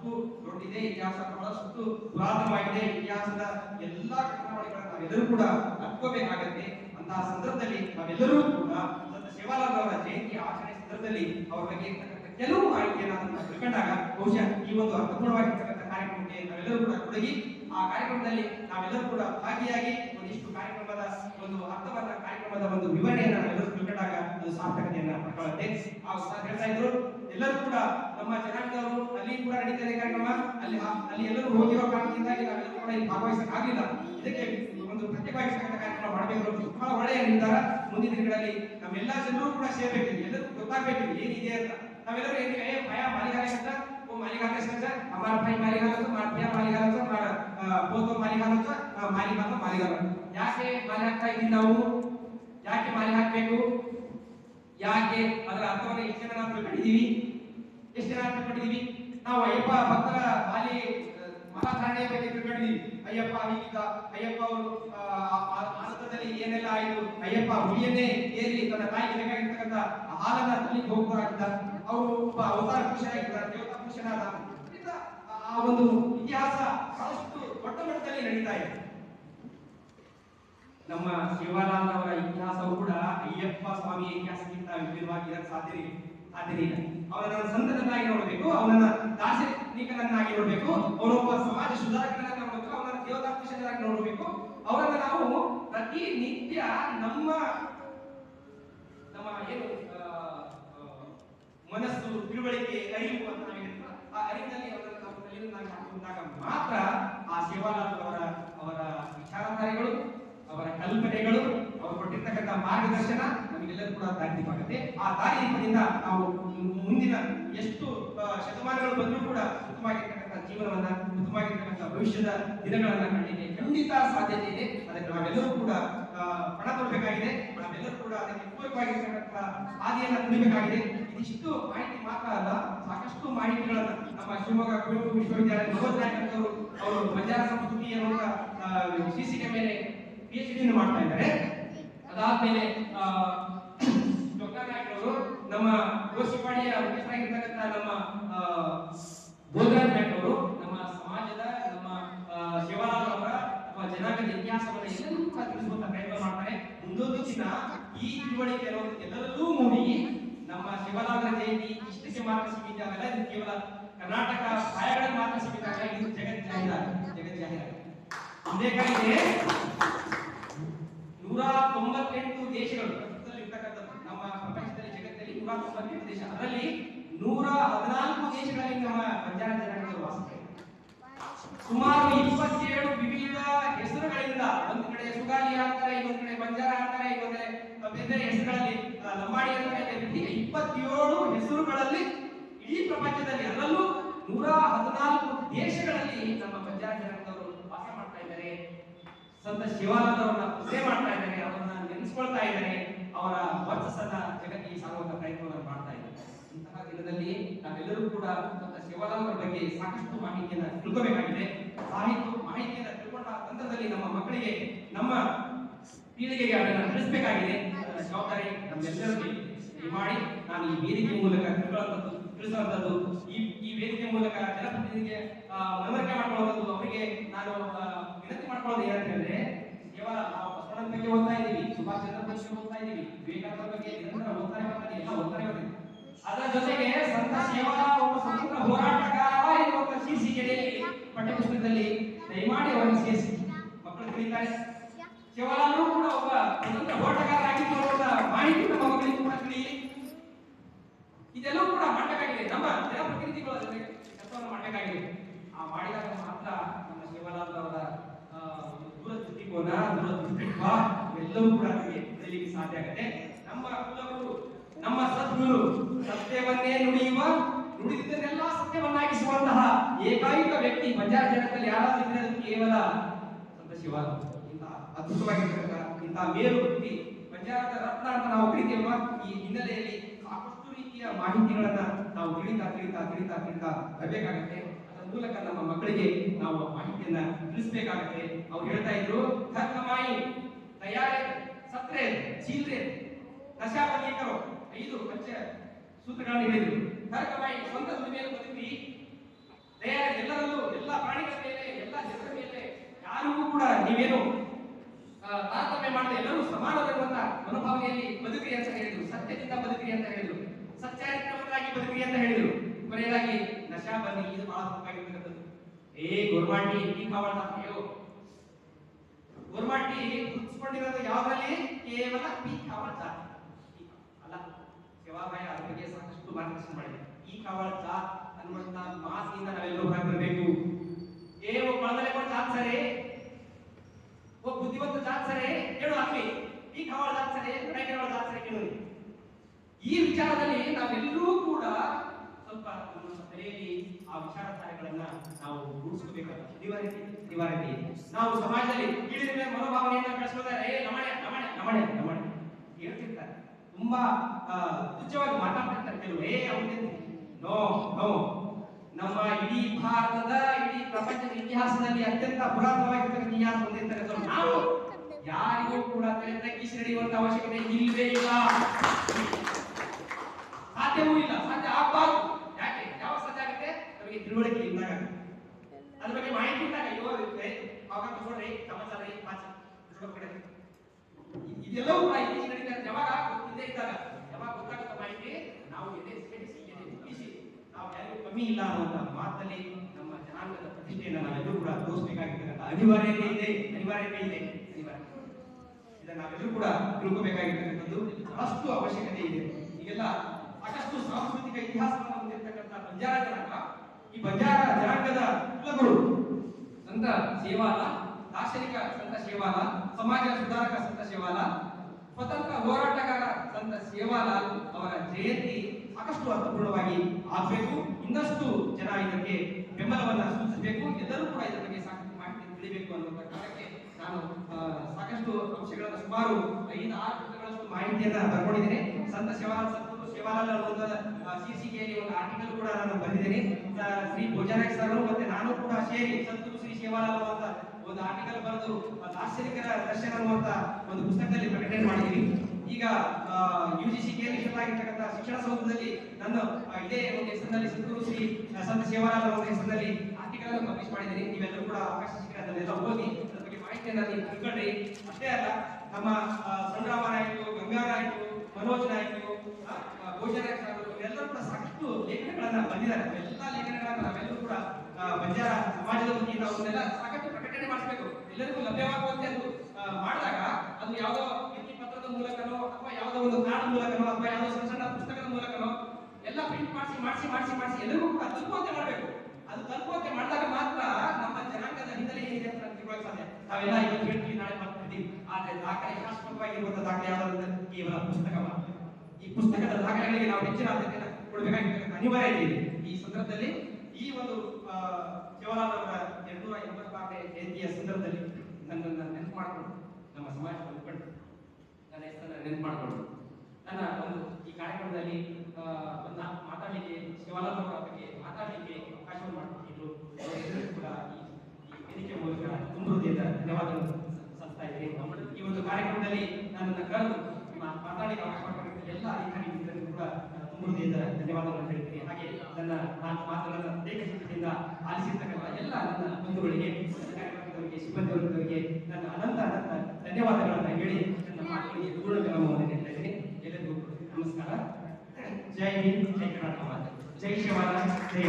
ಬಹಳಷ್ಟು ದೊಡ್ಡಿದೆ ಇತಿಹಾಸ ಬಹಳಷ್ಟು ಪುರಾತನವಾಗಿದೆ. ಇತಿಹಾಸದ ಎಲ್ಲಾ ಘಟನಾವಳಿಗಳನ್ನ ನಾವೆಲ್ಲರೂ ಕೂಡ ಅರ್ಕೋಬೇಕಾಗತ್ತೆ ಅಂತಹ ಸಂದರ್ಭದಲ್ಲಿ ನಾವೆಲ್ಲರೂ ಕೂಡ ಸಂತ ಶಿವಾಲಾಲ್ ಅವರ ಜಯಂತಿ ಆಚರಣೆ ಸಂದರ್ಭದಲ್ಲಿ ಅವರ ಬಗ್ಗೆ ಕೆಲವು ಮಾಹಿತಿಯನ್ನು ತಿಳ್ಕೊಂಡಾಗ ಬಹುಶಃ ಈ ಒಂದು ಅರ್ಥಪೂರ್ಣವಾಗಿರ್ತಕ್ಕಂಥ ಕಾರ್ಯಕ್ರಮಕ್ಕೆ ನಾವೆಲ್ಲರೂ ಕೂಡ ಕೊಡಗಿ ಆ ಕಾರ್ಯಕ್ರಮದಲ್ಲಿ ನಾವೆಲ್ಲರೂ ಕೂಡ ಭಾಗಿಯಾಗಿ ಒಂದಿಷ್ಟು ಕಾರ್ಯಕ್ರಮದ ಒಂದು ಅರ್ಥವನ್ನ ಕಾರ್ಯಕ್ರಮದ ಒಂದು ವಿವರಣೆಯನ್ನು ನಾವೆಲ್ಲರೂ ತಿಳ್ಕೊಂಡಾಗ ಅದು ಸಾರ್ಥಕತೆಯನ್ನ ಪಡ್ಕೊಳ್ಳುತ್ತೆ. ಆ ಹೇಳ್ತಾ ಇದ್ರು ಎಲ್ಲರೂ ಕೂಡ ನಮ್ಮ ಜನಾಂಗದವರು, ಅಲ್ಲಿ ಕೂಡ ನಡೀತಾರೆ ಕಾರ್ಯಕ್ರಮ. ಅಲ್ಲಿ ಅಲ್ಲಿ ಎಲ್ಲರೂ ಹೋಗಿರೋ ಕಾರಣದಿಂದಾಗಿ ನಾವೆಲ್ಲರೂ ಕೂಡ ಇಲ್ಲಿ ಭಾಗವಹಿಸಕ್ಕಾಗಲಿಲ್ಲ ಇದಕ್ಕೆ ಒಂದು ಪ್ರತ್ಯೇಕವಾಗಿ ಕಾರ್ಯಕ್ರಮ ಮಾಡಬೇಕು ಬಹಳ ಒಳ್ಳೆಯ ನಿರ್ಧಾರ. ಮುಂದಿನ ದಿನಗಳಲ್ಲಿ ನಮ್ಮೆಲ್ಲ ಜನರು ಕೂಡ ಸೇರ್ಬೇಕು. ಎಲ್ಲರೂ ಗೊತ್ತಾಗಬೇಕು ಏನಿದೆ ಅಂತ. ನಾವೆಲ್ಲರೂ ಏನಿದೆ ಭಯ ಮಾಲಿಗಾಲ ಅಂತ. ಓ ಮಾಲಿಗಾಲ ಸಂಜೆ ಅಮಾರ ಭಯ ಮಾಲಿಗಾಲ ಅಂತ. ಮಾರ ಭಯ ಮಾಲಿಗಾಲ ಅಂತ. ಮಾರ ಬೋಧೋ ಮಾಲಿಗಾಲ ಅಂತ. ಮಾಲಿಗಾಲ ಮಾಲಿಗಾಲ ಯಾಕೆ ಮಾಲಿ ಹಾಕ್ತಾ ಇದ್ದೀವಿ ನಾವು? ಯಾಕೆ ಮಾಲಿ ಹಾಕಬೇಕು ಯಾಕೆ? ಅದರ ಅರ್ಥವನ್ನು ಎಷ್ಟು ಜನ ತಿಳ್ಕೊಂಡಿದ್ದೀವಿ ಎಷ್ಟು ಜನ ತಿಳ್ಕೊಂಡಿದ್ದೀವಿ ನಾವು ಅಯ್ಯಪ್ಪ ಭಕ್ತರ ಬಾಲಿ ಮಹಾಧಾರಣೆಯ ಬಗ್ಗೆ ತಿಳ್ಕೊಂಡಿದ್ದೀವಿ. ಅಯ್ಯಪ್ಪ ಹೀಗಿದ್ದ ಅಯ್ಯಪ್ಪ ಅವರು ಆನಂದದಲ್ಲಿ ಏನೆಲ್ಲ ಆಯಿತು? ಅಯ್ಯಪ್ಪ ಹುಲಿಯನ್ನೇ ಏರಿ ತನ್ನ ತಾಯಿಗೆ ಬೇಕಾಗಿರ್ತಕ್ಕಂಥ ಹಾಲನ್ನ ತಲ್ಲಿ ಹೋಗ್ಬೋದಾಗಿದ್ದ ಅವರು ಒಬ್ಬ ಅವತಾರ ಪುರುಷನಾಗಿದ್ದಾರೆ ದೇವತಾ ಪುರುಷನಾದ. ಆ ಒಂದು ಇತಿಹಾಸ ಬಹಳಷ್ಟು ದೊಡ್ಡ ಮಟ್ಟದಲ್ಲಿ ನಡೀತಾ ಇದೆ. ನಮ್ಮ ಶಿವಲಾಲ್ ಅವರ ಇತಿಹಾಸವು ಕೂಡ ಅಯ್ಯಪ್ಪ ಸ್ವಾಮಿ ಇತಿಹಾಸಕ್ಕಿಂತ ವಿಭಿನ್ನವಾಗಿ ಸಾಧ್ಯ ಸಾಧ್ಯತೆ ಇಲ್ಲ. ಅವನನ್ನ ಸಂತನನ್ನಾಗಿ ನೋಡಬೇಕು, ಅವನನ್ನ ದಾರ್ಶನಿಕನನ್ನಾಗಿ ನೋಡಬೇಕು, ಅವನೊಬ್ಬ ಸಮಾಜ ಸುಧಾರಕನನ್ನಾಗಿ ನೋಡಬೇಕು ಅವನ ದೇವತಾ ನೋಡಬೇಕು. ಅವರನ್ನ ನಾವು ಪ್ರತಿ ನಿತ್ಯ ನಮ್ಮ ನಮ್ಮ ಏನು ಮನಸ್ಸು, ತಿಳುವಳಿಕೆ, ಅರಿವು ಅಂತ ಆ ಅರಿವಿನಲ್ಲಿ ಅವರನ್ನು ನಾವು ಮಾತ್ರ ಆ ಶಿವಲಾಲ್ ಅವರ ಅವರ ವಿಚಾರಧಾರೆಗಳು. ಅವರ ಕಲ್ಪನೆಗಳು ಅವರು ಕೊಟ್ಟಿರ್ತಕ್ಕಂಥ ಮಾರ್ಗದರ್ಶನ ನಮಗೆಲ್ಲರೂ ಕೂಡ ದಾರಿದೀಪಾಗುತ್ತೆ ಆ ದಾರಿದೀಪದಿಂದ ನಾವು ಮುಂದಿನ ಎಷ್ಟು ಶತಮಾನಗಳು ಬಂದರೂ ಕೂಡ ಉತ್ತಮವಾಗಿರ್ತಕ್ಕಂಥ ಜೀವನವನ್ನ ಉತ್ತಮವಾಗಿರ್ತಕ್ಕಂಥ ಭವಿಷ್ಯದ ದಿನಗಳನ್ನ ಕಂಡಿದೆ ಖಂಡಿತ ಸಾಧ್ಯತೆ ಇದೆ. ಅದಕ್ಕೆ ನಾವೆಲ್ಲರೂ ಕೂಡ ಪಣ ತೊಡಬೇಕಾಗಿದೆ ನಾವೆಲ್ಲರೂ ಕೂಡ ಅದಕ್ಕೆ ಪೂರಕವಾಗಿರ್ತಕ್ಕಂಥ ಹಾದಿಯನ್ನ ತುಳಿಬೇಕಾಗಿದೆ ಇದಿಷ್ಟು ಮಾಹಿತಿ ಮಾತ್ರ ಅಲ್ಲ ಸಾಕಷ್ಟು ಮಾಹಿತಿಗಳನ್ನ ನಮ್ಮ ಶಿವಮೊಗ್ಗ ಕುವೆಂಪು ವಿಶ್ವವಿದ್ಯಾಲಯ ನವೋದಯ ಅವರು ಅವರು ಬಂಜಾರ ಸಂಸ್ಕೃತಿ ಆ, ಶೀರ್ಷಿಕೆ ಮೇಲೆ ಪಿ ಎಚ್ ಡಿ ಮಾಡ್ತಾ ಇದ್ದಾರೆ. ಅದಾದ್ಮೇಲೆ ಡಾಕ್ಟರ್ ನಮ್ಮ ಗೋಸಿಪಾಡಿಯ ಮುಖ್ಯಸ್ಥರಾಗಿರ್ತಕ್ಕಂಥ ನಮ್ಮ ಬೋಧರಾಜ್ ಅವರು ನಮ್ಮ ಸಮಾಜದ, ನಮ್ಮ ಶಿವಲಾಲ್ ಅವರ ಜನಾಂಗದ ಇತಿಹಾಸವನ್ನು ಎಲ್ಲರೂ ಕೂಡ ತಿಳಿಸುವಂತ ಪ್ರಯತ್ನ ಮಾಡ್ತಾರೆ. ಮುಂದೊಂದು ದಿನ ಈ ತಿಳುವಳಿಕೆ ಎಲ್ಲರಲ್ಲೂ ಮೂಡಿ ನಮ್ಮ ಶಿವಲಾಲ್ ಜಯಂತಿ ಇಷ್ಟಕ್ಕೆ ಮಾತ್ರ ಸೀಮಿತ ಆಗಲ್ಲ, ಇದು ಕೇವಲ ಕರ್ನಾಟಕ ಭಾಯಗಳಲ್ಲಿ ಮಾತ್ರ ಸೀಮಿತ ಆಗಲ್ಲ, ಇದು ಜಗತ್ ಜಾಹೀರಾತು ಜಗತ್ ಜಾಹೀರಾತು. ಇದೇ. ನೂರ ತೊಂಬತ್ತೆಂಟು ದೇಶಗಳು ನಮ್ಮ ಪ್ರಪಂಚದಲ್ಲಿ, ಜಗತ್ತಲ್ಲಿ ನೂರ ತೊಂಬತ್ತೆಂಟು ದೇಶ. ಅದರಲ್ಲಿ ನೂರ ಹದಿನಾಲ್ಕು ದೇಶಗಳಲ್ಲಿ ನಮ್ಮ ಬಂಜಾರ ಜನಾಂಗದವರು ವಾಸಿಸ್ತಾರೆ ಸುಮಾರು ಇಪ್ಪತ್ತೇಳು ವಿವಿಧ ಹೆಸರುಗಳಿಂದ ಒಂದು ಕಡೆ ಸುಗಾಲಿ ಅಂತಾರೆ ಇನ್ನೊಂದು ಕಡೆ ಬಂಜಾರ ಅಂತಾರೆ ಇನ್ನೊಂದು ಬೇರೆ ಹೆಸರುಗಳಲ್ಲಿ ಲಂಬಾಡಿ ಅಂತ ಹೀಗೆ ಇಪ್ಪತ್ತೇಳು ಹೆಸರುಗಳಲ್ಲಿ ಇಡೀ ಪ್ರಪಂಚದಲ್ಲಿ ಅದರಲ್ಲೂ ನೂರ ಹದಿನಾಲ್ಕು ದೇಶಗಳಲ್ಲಿ ನಮ್ಮ ಬಂಜಾರ ಇದ್ದಾರೆ ಸಂತ ಶಿವಾನಂದರನ್ನ ಪೂಜೆ ಮಾಡ್ತಾ ಇದ್ದಾರೆ, ಅವರನ್ನ ನೆನೆಸ್ಕೊಳ್ತಾ ಇದ್ದಾರೆ, ಅವರ ವರ್ಚಸ್ಸನ್ನ ಜಗತ್ತಿಗೆ ಸಾರುವಂತ ಪ್ರಯತ್ನವನ್ನು ಮಾಡ್ತಾ ಇದ್ದಾರೆ. ಇಂತಹ ದಿನದಲ್ಲಿ ನಾವೆಲ್ಲರೂ ಕೂಡ ಸಂತ ಶಿವಾನಂದರ ಬಗ್ಗೆ ಸಾಕಷ್ಟು ಮಾಹಿತಿಯನ್ನು ತಿಳ್ಕೋಬೇಕಾಗಿದೆ. ಸಾಹಿತ್ಯ ಮಾಹಿತಿಯನ್ನ ತಿಳ್ಕೊಂಡ ನಂತರದಲ್ಲಿ ನಮ್ಮ ಮಕ್ಕಳಿಗೆ, ನಮ್ಮ ಪೀಳಿಗೆಗೆ ಅದನ್ನು ತಿಳಿಸಬೇಕಾಗಿದೆ. ಜವಾಬ್ದಾರಿ ನಮ್ಮೆಲ್ಲರಲ್ಲಿ ಮಾಡಿ, ನಾನು ಈ ವೇದಿಕೆ ಮೂಲಕ ತಿಳ್ಕೊಳ್ಳುವಂಥದ್ದು, ತಿಳಿಸುವಂಥದ್ದು, ಈ ಈ ವೇದಿಕೆ ಮೂಲಕ ಜನಪ್ರತಿನಿಧಿಗೆ ಮನವರಿಕೆ ಮಾಡ್ಕೊಳ್ಳುವಂಥದ್ದು ಅವರಿಗೆ ನಾನು ವಿನಂತಿ ಮಾಡ್ಕೊಳ್ಳೋದು ಏನಂತಂದ್ರೆ ಕೇವಲ ನಾವು ಬಸವಣ್ಣನ ಬಗ್ಗೆ ಓದ್ತಾ ಇದ್ದೀವಿ, ಸುಭಾಷ್ ಚಂದ್ರ ಬೋಸ್ ಓದ್ತಾ ಇದ್ದೀವಿ ವಿವೇಕಾನಂದ ಬಗ್ಗೆ ನಿರಂತರ ಓದ್ತಾನೆ ಇರ್ತಾರೆ ಎಲ್ಲ ಓದ್ತಾನೆ ಬರ್ತೀವಿ ಅದರ ಜೊತೆಗೆ ಸಂತ ಸೇವಾ ಒಬ್ಬ ಸ್ವತಂತ್ರ ಹೋರಾಟಗಾರ ಎನ್ನುವಂತ ಶೀರ್ಷಿಕೆಯಲ್ಲಿ ಪಠ್ಯಪುಸ್ತಕದಲ್ಲಿ ದಯಮಾಡಿ ಅವರನ್ನು ಸೇರಿಸಿ. ಮಕ್ಕಳು ತಿಳಿತಾರೆ. ಕೇವಲ ಕೂಡ ಒಬ್ಬ ಸ್ವತಂತ್ರ ಹೋರಾಟಗಾರರಾಗಿದ್ದು ಅವರ ಮಾಹಿತಿ ನಮ್ಮ ಮಕ್ಕಳಿಗೆ ಕೂಡ ತಿಳಿಯಲಿ. ಇದೆಲ್ಲವೂ ಕೂಡ ಮಾಡಬೇಕಾಗಿದೆ. ನಮ್ಮ ಜನಪ್ರತಿನಿಧಿಗಳು ಅದರ ಕೆಲಸವನ್ನು ಮಾಡಬೇಕಾಗಿದೆ. ಆ ಮಾಡಿದಾಗ ಮಾತ್ರ ನಮ್ಮ ಶಿವಲಾಲ್ ಅವರ ದೃಷ್ಟಿತ್ವ ಕೂಡ ನಮಗೆ ತಿಳಿಯಲಿಕ್ಕೆ ಸಾಧ್ಯ ಆಗುತ್ತೆ. ನಮ್ಮ ಕುಲಗುರು ನಮ್ಮ ಸದ್ಗುರು ಸತ್ಯವನ್ನೇ ನುಡಿಯುವ, ನುಡಿದಿದ್ದನ್ನೆಲ್ಲ ಸತ್ಯವನ್ನಾಗಿಸುವಂತಹ ಏಕೈಕ ವ್ಯಕ್ತಿ ಬಜಾರ್ ಜಗತ್ತಲ್ಲಿ ಯಾರಾದ್ರೂ ಇದ್ರೆ ಕೇವಲ ಸಂತ ಶಿವಾಲ್ ಇಂತಹ ಅದ್ಭುತವಾಗಿರ್ತಕ್ಕಂಥ ಇಂತಹ ಮೇರು ವ್ಯಕ್ತಿ ಬಂಜಾರದ ರತ್ನ ಅಂತ ನಾವು ಕರಿತೇವಲ್ವಾ ಈ ಹಿನ್ನೆಲೆಯಲ್ಲಿ ಸಾಕಷ್ಟು ರೀತಿಯ ಮಾಹಿತಿಗಳನ್ನ ನಾವು ತಿಳಿತಾ ತಿಳಿತಾ ತಿಳಿತಾ ತಿಳಿತಾ ಬರಬೇಕಾಗತ್ತೆ ಅದರ ಮೂಲಕ ನಮ್ಮ ಮಕ್ಕಳಿಗೆ ನಾವು ಆ ಇದನ್ನ ಅವ್ರು ಹೇಳ್ತಾ ಇದ್ರು ಕರ್ಮಮಾಯಿ ತಯಾರಿ, ಸತ್ರೆ, ಚೀಲ್ರೆ ದಶಾಪದೀಕರು ಐದು ಪಂಚ ಸೂತ್ರಗಳನ್ನು ಹೇಳಿದ್ರು. ಕರ್ಕಮಾಯಿ, ಸ್ವಂತ ದುಡಿಮೆಯನ್ನು ಬದುಕಿ ತಯಾರಿ ಎಲ್ಲರಲ್ಲೂ ಎಲ್ಲ ಪ್ರಾಣಿಗಳ ಮೇಲೆ, ಎಲ್ಲ ಜನರ ಮೇಲೆ, ಯಾರಿಗೂ ಕೂಡ ನೀವೇನು ತಾರತಮ್ಯ ಮಾಡದೆ ಎಲ್ಲರೂ ಸಮಾನವಾಗಿರುವಂತ ಮನೋಭಾವನೆಯಲ್ಲಿ ಬದುಕಿ ಅಂತ ಹೇಳಿದ್ರು. ಸತ್ಯದಿಂದ ಬದುಕಿ ಅಂತ ಹೇಳಿದ್ರು. ಸಚ್ಚಾರಿತ್ರವಾಗಿ ಬದುಕಿ ಅಂತ ಹೇಳಿದ್ರು. ಕೊನೆಯದಾಗಿ ಬನ್ನಿ ಇದು ಬಹಳ ತಪ್ಪಾಗಿರ್ತಕ್ಕಂಥ ಏ ಗೋರ್ಮಾಟಿ ಈ ಕಾವಳ ಅಯ್ಯೋ. ಗೋರ್ಮಾಟಿ ಗುರುತಿಸ್ಕೊಂಡಿರೋದು ಯಾವ್ದ್ರಲ್ಲಿ ಕೇವಲ ಪಿ ಕಾವಳ ಜಾತಿ ಅಲ್ಲ ಶಿವಾಭಾಯ ಅದ್ರ ಬಗ್ಗೆ ಸಾಕಷ್ಟು ಮಾರ್ಗದರ್ಶನ ಮಾಡಿದೆ ಈ ಕಾವಳ ಜಾತ್ ಅನ್ನುವಂತ ಮಾತಿನಿಂದ ನಾವೆಲ್ಲರೂ ಹೊರಬರಬೇಕು ಏ, ಒಬ್ಬ ಬಳದಲೆ ಕೊಡ ಜಾತ್ ಸರಿ. ಒಬ್ಬ ಬುದ್ಧಿವಂತ ಜಾತ್ ಸರಿ. ಹೇಳು ಆಗ್ಲಿ ಈ ಕಾವಳ ಜಾತ್ ಸರಿ ಕೆಳಗಡೆ ಜಾತ್ ಸರಿ ಕೇಳು. ಈ ವಿಚಾರದಲ್ಲಿ ನಾವೆಲ್ಲರೂ ಕೂಡ ಸ್ವಲ್ಪ ತಲೆಯಲ್ಲಿ ಆ ವಿಚಾರಧಾರೆಗಳನ್ನ ನಾವು ರೂಢಿಸ್ಕೋಬೇಕಾದ ಅನಿವಾರ್ಯತೆ ಅನಿವಾರ್ಯತೆ. ನಾವು ಸಮಾಜದಲ್ಲಿ ಇಳಿದ ಮನೋಭಾವನೆಯನ್ನ ಬೆಳೆಸ್ಕೋತಾರೆ ಏ ನಮಣೆ ನಮಣೆ ನಮಣೆ ನಮಣೆ ಹೇಳ್ತಿರ್ತಾರೆ. ತುಂಬಾ ತುಚ್ಛವಾಗಿ ಮಾತಾಡ್ತಿರ್ತಾರೆ ಕೆಲವು ಏ ಅವ್ನಿಗೆ ನೋ ನೋ. ನಮ್ಮ ಇಡೀ ಭಾರತದ, ಇಡೀ ಪ್ರಪಂಚದ ಇತಿಹಾಸದಲ್ಲಿ ಅತ್ಯಂತ ಪುರಾತನವಾಗಿರ್ತಕ್ಕಂಥ ಇತಿಹಾಸ ಹೊಂದಿರ್ತಕ್ಕಂಥ ನಾವು. ಯಾರಿಗೂ ಕೂಡ ತಲೆ ತಗ್ಗಿಸಿ ನಡೆಯುವಂತ ಅವಶ್ಯಕತೆ ಇಲ್ಲವೇ ಇಲ್ಲ. ಸಾಧ್ಯವೂ ಇಲ್ಲ. ಸಾಧ್ಯ ಆಗಬಾರ್ದು ಯಾಕೆ ಯಾವ ಸಾಧ್ಯ ಆಗುತ್ತೆ ನಮಗೆ ತಿಳುವಳಿಕೆ ಇದ್ದಾಗ ಅದ್ರ ಬಗ್ಗೆ ಮಾಹಿತಿ ಇದ್ದಾಗ ಅಯ್ಯೋ ಅವಾಗ ತಗೊಳ್ರಿ ಸಮಾಚಾರ ಪಾಚ? ಇದೆಲ್ಲವೂ ಕೂಡ ಇತ್ತೀಚೆಗೆ ನಡೀತಾ ಯಾವಾಗ ಗೊತ್ತಿದ್ದೇ ಇದ್ದಾಗ ಯಾವಾಗ ಗೊತ್ತಾಗುತ್ತ ಮಾಹಿತಿ? ನಾವು ಎದೆ ಸೇರಿಸಿ ಎದೆ ಮುಗಿಸಿ ನಾವು ಯಾರಿಗೂ ಕಮ್ಮಿ ಇಲ್ಲ ಅನ್ನುವಂತ ಮಾತಲ್ಲಿ ನಮ್ಮ ಜನಾಂಗದ ಪ್ರತಿಷ್ಠೆಯನ್ನು ನಾವೆಲ್ಲರೂ ಕೂಡ ತೋರಿಸಬೇಕಾಗಿರ್ತಕ್ಕಂಥ ಅನಿವಾರ್ಯತೆ ಇದೆ. ಅನಿವಾರ್ಯತೆ ಇದೆ. ಅನಿವಾರ್ಯ. ಇದನ್ನ ನಾವೆಲ್ಲರೂ ಕೂಡ ತಿಳ್ಕೋಬೇಕಾಗಿರ್ತಕ್ಕಂಥದ್ದು ಅಷ್ಟು ಅವಶ್ಯಕತೆ ಇದೆ. ಈಗೆಲ್ಲ ಸಾಕಷ್ಟು ಸಾಂಸ್ಕೃತಿಕ ಇತಿಹಾಸವನ್ನು ಹೊಂದಿರತಕ್ಕಂಥ ಬಂಜಾರ ಜನಾಂಗ ಈ ಬಂಜಾರ ಜನಾಂಗದ ಕುಲಗಳು. ಸಂತ ಸೇವಾಲ, ದಾರ್ಶನಿಕ ಸಂತ ಸೇವಾಲ, ಸಮಾಜ ಸುಧಾರಕ ಸಂತ ಸೇವಾಲ, ಸ್ವತಂತ್ರ ಹೋರಾಟಗಾರ ಸಂತ ಸೇವಾಲಾಲ್ ಅವರ ಜಯಂತಿ ಸಾಕಷ್ಟು ಅರ್ಥಪೂರ್ಣವಾಗಿ ಆಗಬೇಕು. ಇನ್ನಷ್ಟು ಜನ ಇದಕ್ಕೆ ಬೆಂಬಲವನ್ನ ಸೂಚಿಸಬೇಕು. ಎಲ್ಲರೂ ಕೂಡ ಇದರ ಬಗ್ಗೆ ಸಾಕಷ್ಟು ಮಾಹಿತಿ ತಿಳಿಬೇಕು ಅನ್ನುವಂಥ ಕಾರಣಕ್ಕೆ ನಾನು ಸಾಕಷ್ಟು ಅಂಶಗಳನ್ನ ಸುಮಾರು ಐದು ಆರು ಪುಸ್ತಕಗಳಷ್ಟು ಮಾಹಿತಿಯನ್ನ ಬರ್ಕೊಂಡಿದ್ದೇನೆ. ಸಂತ ಸೇವಾಲ ಸದ್ಗುರು ಸೇವಾಲಾಲ್ ಅನ್ನುವಂಥ ಶೀರ್ಷಿಕೆಯಲ್ಲಿ ಒಂದು ಆರ್ಟಿಕಲ್ ಕೂಡ ನಾನು ಬಂದಿದ್ದೇನೆ. ಶ್ರೀ ಭೋಜನಾಯಕ್ ಸರ್ ಮತ್ತೆ ನಾನು ಕೂಡ ಸೇರಿ ಸಂತೂರು ಶ್ರೀ ಸೇವಾಲಾಲ್ ಅಂತ ಒಂದು ಆರ್ಟಿಕಲ್ ಬರೆದು ದಾರ್ಶನಿಕರ ದರ್ಶನ ಅಂತ ಒಂದು ಪುಸ್ತಕದಲ್ಲಿ ಪ್ರಕಟಣೆ ಮಾಡಿದ್ದೀನಿ ಈಗ ಯು ಜಿ ಸಿ ಕೇಂದ್ರೀಕೃತವಾಗಿರ್ತಕ್ಕಂಥ ಶಿಕ್ಷಣ ಸೌಧದಲ್ಲಿ ನನ್ನ ಇದೇ ಒಂದು ಹೆಸರಿನಲ್ಲಿ ಸಂತೂರು ಶ್ರೀ ಸಂತ ಸೇವಾಲಾಲ್ ಅವರ ಹೆಸರಿನಲ್ಲಿ ಆರ್ಟಿಕಲ್ ಅನ್ನು ಪಬ್ಲಿಷ್ ಮಾಡಿದ್ದೀನಿ ನೀವೆಲ್ಲರೂ ಕೂಡ ಅವಕಾಶ ಅದನ್ನೆಲ್ಲ ಓದಿ ಅದ್ರ ಬಗ್ಗೆ ಮಾಹಿತಿಯನ್ನು ನೀವು ಅಷ್ಟೇ ಅಲ್ಲ ನಮ್ಮ ಸಂಗ್ರಾಮ ನಾಯಕರು ಗಂಗಾ ನಾಯಕರು ಮನೋಜ್ ನಾಯಕರು ಆ, ಕೂಡ ಸಾಕಷ್ಟು ಲೇಖನಗಳನ್ನ ಬಂದಿದ್ದಾರೆ. ಎಲ್ಲ ಲೇಖನಗಳನ್ನ ನಾವೆಲ್ಲರೂ ಕೂಡ ಬಂಜಾರ ಸಮಾಜದ ವತಿಯಿಂದ ಅವನ್ನೆಲ್ಲ ಸಾಕಷ್ಟು ಪ್ರಕಟಣೆ ಮಾಡಬೇಕು ಎಲ್ಲರಿಗೂ ಲಭ್ಯವಾಗುವಂತೆ ಅದು ಮಾಡಿದಾಗ ಅದು ಯಾವುದೋ ಭಿತ್ತಿ ಪತ್ರದ ಮೂಲಕನೋ ಅಥವಾ ಯಾವುದೋ ಒಂದು ಕಾರ್ಡ್ ಮೂಲಕನೋ ಅಥವಾ ಯಾವುದೋ ಸಣ್ಣ ಸಣ್ಣ ಪುಸ್ತಕದ ಮೂಲಕನೋ ಎಲ್ಲ ಪ್ರಿಂಟ್ ಮಾಡಿಸಿ ಮಾಡಿಸಿ ಮಾಡಿಸಿ ಮಾಡಿಸಿ ಎಲ್ಲರಿಗೂ ಕೂಡ ತಲುಪುವಂತೆ ಮಾಡಬೇಕು. ಅದು ತಲುಪುವಂತೆ ಮಾಡಿದಾಗ ಮಾತ್ರ ನಮ್ಮ ಜನಾಂಗದ ಹಿನ್ನೆಲೆ ಏನಿದೆ ಅಂತ ತಿಳ್ಕೊಳ್ಳೋಕೆ ಸಾಧ್ಯ. ನಾವೆಲ್ಲ ಇವತ್ತು ಹೇಳ್ತೀವಿ, ನಾಳೆ ಮಾಡ್ತಿದ್ದೀವಿ ಆದ್ರೆ ದಾಖಲೆ ಶಾಶ್ವತವಾಗಿರುವಂತಹ ದಾಖಲೆ ಯಾವ್ದಾದ್ರು ಕೇವಲ ಪುಸ್ತಕ ಮಾತ್ರ ಈ ಪುಸ್ತಕದ ದಾಖಲೆಗಳಿಗೆ ನಾವು ಹೆಚ್ಚಿನ ಆದ್ಯತೆಯನ್ನು ಅನಿವಾರ್ಯತೆ ಇದೆ ಈ ಸಂದರ್ಭದಲ್ಲಿ ಈ ಒಂದು ಜವಾಹರ್ಲಾಲ್ ಅವರ ಎರಡ್ನೂರ ಎಂಬತ್ತಾರನೇ ಜಯಂತಿಯ ಸಂದರ್ಭದಲ್ಲಿ ನನ್ನನ್ನು ನೆನಪು ಮಾಡಿಕೊಂಡು ನಮ್ಮ ಸಮಾಜದ ಮುಖಂಡರು ನನ್ನ ಹೆಸರನ್ನು ನೆನಪು ಮಾಡಿಕೊಂಡು ನನ್ನ ಒಂದು ಈ ಕಾರ್ಯಕ್ರಮದಲ್ಲಿ ನಾಲ್ಕು ಮಾತಾಡಲಿಕ್ಕೆ ಶಿವಾಲಾಲ್ ಅವರ ಬಗ್ಗೆ ಮಾತಾಡಲಿಕ್ಕೆ ಅವಕಾಶ ಮಾಡಿಕೊಟ್ಟಿದ್ರು. ಕೂಡ ಈ ವೇದಿಕೆ ಮೂಲಕ ತುಂಬ ಹೃದಯದ ಧನ್ಯವಾದಗಳನ್ನು ಸಲ್ಲಿಸ್ತಾ ಇದ್ದೀನಿ. ಈ ಒಂದು ಕಾರ್ಯಕ್ರಮದಲ್ಲಿ ನನ್ನನ್ನು ಕರೆದು ಮಾತಾಡಲಿಕ್ಕೆ ಅವಕಾಶ ಮಾಡಿಕೊಟ್ಟಿದ್ದ ಎಲ್ಲ ಅಧಿಕಾರಿ ಹೃದಯದ ಧನ್ಯವಾದಗಳನ್ನು ಹೇಳ್ತೀನಿ ಹಾಗೆ ನನ್ನ ಮಾತುಗಳನ್ನು ಏಕಚಿತ್ತದಿಂದ ಆಲಿಸಿರ್ತಕ್ಕಂಥ ಎಲ್ಲ ನನ್ನ ಬಂಧುಗಳಿಗೆ ಸಿಬ್ಬಂದಿ ವರ್ಗದವರಿಗೆ ನನ್ನ ಅನಂತ ಅನಂತ ಧನ್ಯವಾದಗಳನ್ನು ಹೇಳಿ ನನ್ನ ಮಾತುಗಳಿಗೆ ಪೂರ್ಣ ವಿರಾಮವನ್ನು ನೀಡ್ತಾ ಇದ್ದೀನಿ ಎಲ್ಲರಿಗೂ ನಮಸ್ಕಾರ. ಜೈ ಹಿಂದ್, ಜೈ ಕರ್ನಾಟಕ ಜೈ ಶಿವಾನ ಜೈ